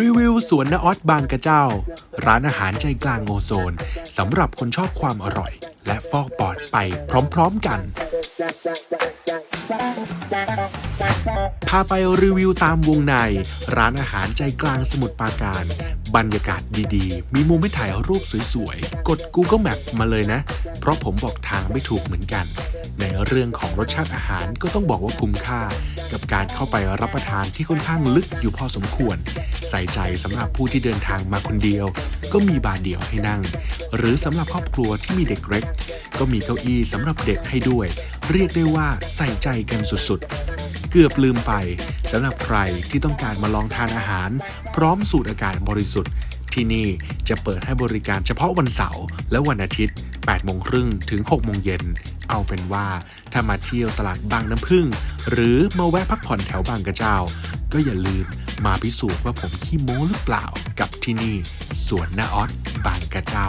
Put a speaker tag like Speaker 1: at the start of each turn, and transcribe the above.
Speaker 1: รีวิวสวนนาออสบางกระเจ้า ร้านอาหารใจกลางโอโซนสำหรับคนชอบความอร่อย และฟอกปอดไปพร้อมๆกัน พาไปรีวิวตามวงใน ร้านอาหารใจกลางสมุทรปราการ บรรยากาศดีๆ มีมุมให้ถ่ายรูปสวยๆ กด Google Map มาเลยนะ เพราะผมบอกทางไม่ถูกเหมือนกัน เรื่องของรสชาติอาหารก็ต้องบอกว่าคุ้มค่า กับการเข้าไปรับประทานที่ค่อนข้างลึกอยู่พอสมควร ใส่ใจสำหรับผู้ที่เดินทางมาคนเดียว ก็มีบาร์เดี่ยวให้นั่ง หรือสำหรับครอบครัวที่มีเด็กเล็ก ก็มีเก้าอี้สำหรับเด็กให้ด้วย เรียกได้ว่าใส่ใจกันสุดๆ เกือบลืมไปสำหรับใครที่ต้องการมาลองทานอาหาร พร้อมสูตรอากาศบริสุทธิ์ ที่นี่จะเปิดให้บริการเฉพาะวันเสาร์และวันอาทิตย์ 8 โมงครึ่งถึง 6 โมงเย็น เอาเป็นว่าถ้ามาเที่ยวตลาดบางน้ำพึ่ง หรือมาแวะพักผ่อนแถวบางกระเจ้า ก็อย่าลืมมาพิสูจน์ว่าผมขี้โม้หรือเปล่ากับที่นี่สวนนาออสบางกระเจ้า